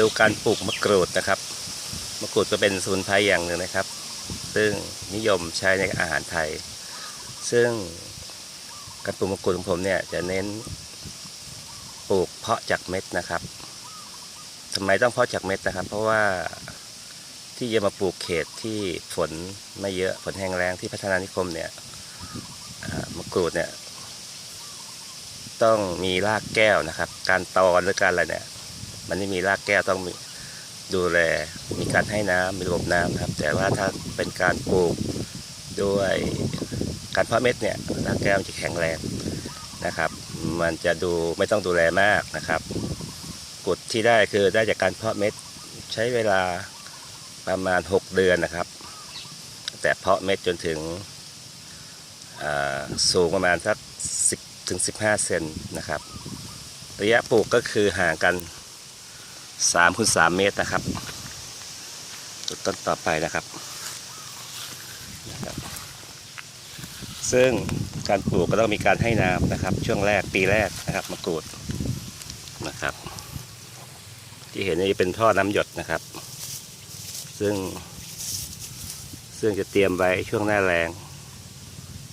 ดูการปลูกมะกรูดนะครับ มะกรูดก็เป็นสมุนไพรอย่างหนึ่งนะครับ ซึ่งนิยมใช้ในอาหารไทย ซึ่งการปลูกมะกรูดของผมเนี่ยจะเน้นปลูกเพาะจากเม็ดนะครับทำไมต้องเพาะจากเม็ดนะครับ เพราะว่าที่จะมาปลูกเขตที่ฝนไม่เยอะฝนแห้งแรงที่พัฒนานิคมเนี่ยมะกรูดเนี่ยต้องมีรากแก้วนะครับ การตอนหรือการอะไรเนี่ย มันไม่มีรากแก้วต้องมีดูแลมีการให้น้ำมีระบบน้ำนะครับ แต่ว่าถ้าเป็นการปลูกด้วยการเพาะเม็ดเนี่ยรากแก้วจะแข็งแรงนะครับ มันจะดูไม่ต้องดูแลมากนะครับกุดที่ได้คือได้จากการเพาะเม็ดใช้เวลาประมาณ 6 เดือนนะครับ แต่เพาะเม็ดจนถึงสูงประมาณสัก10ถึง15 เซนนะครับ ระยะปลูกก็คือห่างกัน 3คูณ3เมตรนะครับดูต้นต่อไปนะครับนะครับ ซึ่งการปลูกก็ต้องมีการให้น้ำนะครับ ช่วงแรกปีแรกนะครับมะกรูดนะครับ ที่เห็นนี่เป็นท่อน้ำหยดนะครับ ซึ่ง ซึ่งจะเตรียมไว้ช่วงหน้าแรง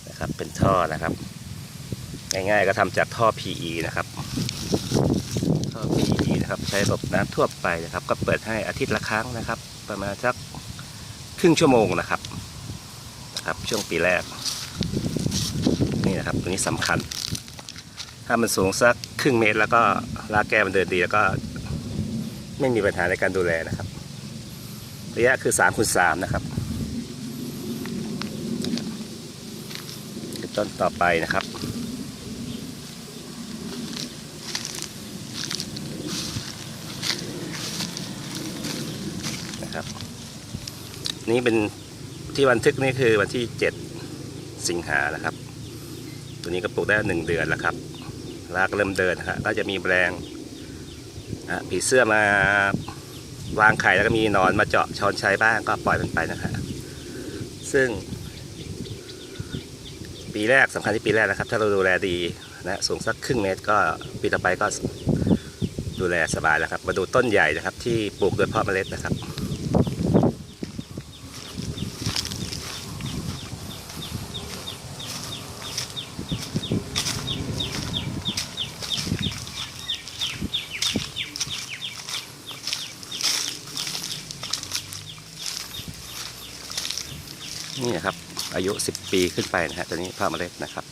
นะครับเป็นท่อนะครับ ง่ายๆก็ทำจากท่อ PE นะครับ ท่อ PE นะครับ ใช้ระบบน้ำทั่วไปนะครับ ก็เปิดให้อาทิตย์ละครั้งนะครับ ประมาณสักครึ่งชั่วโมงนะครับนะครับ ช่วงปีแรก นี่นะครับตัวนี้สำคัญ ถ้ามันสูงสักครึ่งเมตร แล้วก็รากแก้มันเดินดีแล้วก็ไม่มีปัญหาในการดูแลนะครับ ระยะคือ3คูณ3นะครับต้นต่อไปนะครับ นะครับ นี่เป็นที่บันทึกนี่คือวันที่ 7 สิงหานะครับ ตัวนี้ก็ปลูกได้หนึ่งเดือนแล้วครับรากเริ่มเดินนะครับก็จะมีแมลงผีเสื้อมาวางไข่แล้วก็มีนอนมาเจาะช้อนชัยบ้างก็ปล่อยมันไปนะครับ ซึ่ง ปีแรกสำคัญที่ปีแรกนะครับ ถ้าเราดูแลดีนะสูงสักครึ่งเมตรก็ปีต่อไปก็ดูแลสบายแล้วครับ มาดูต้นใหญ่นะครับ ที่ปลูกโดยเพาะเมล็ดนะครับ นี่นะครับ อายุ 10 ปีขึ้นไปนะฮะตัวนี้เพาะเมล็ดนะครับ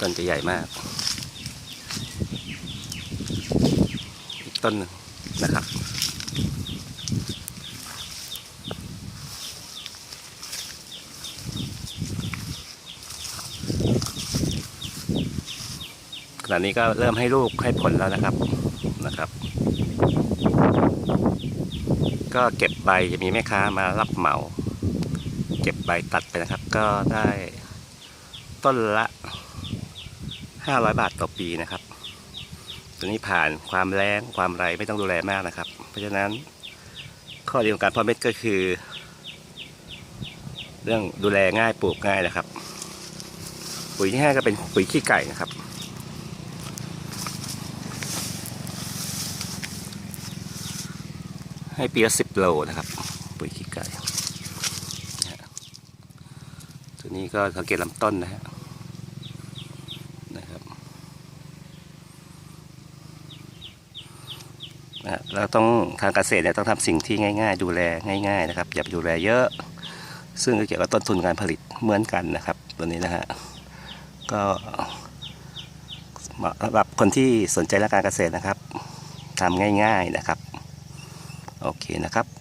ต้นจะใหญ่มาก อีกต้นนึงนะครับ ขณะนี้ก็เริ่มให้ลูกให้ผลแล้วนะครับนะครับ ก็เก็บใบจะมีแม่ค้ามารับเหมา ก็บใบตัดไปนะครับ ก็ได้ต้นละ 500 บาทต่อปีนะครับ ตัวนี้ผ่านความแรงความไรไม่ต้องดูแลมากนะครับ เพราะฉะนั้นข้อดีของการเพาะเม็ดก็คือ เรื่องดูแลง่ายปลูกง่ายนะครับ ปุ๋ยที่ให้ก็เป็นปุ๋ยขี้ไก่นะครับให้ปีละสิบโลนะครับ ปุ๋ยขี้ไก่ ตัวนี้ก็สังเกตลำต้นนะฮะนะครับนะเราต้องทางเกษตรเนี่ยต้องทำสิ่งที่ง่าย ๆ ดูแลง่าย ๆ นะครับ อย่าไปดูแลเยอะ ซึ่งก็เกี่ยวกับต้นทุนการผลิตเหมือนกันนะครับตัวนี้นะฮะก็เหมาะสำหรับคนที่สนใจเรื่องการเกษตรนะครับทำง่าย ๆนะครับ โอเคนะครับ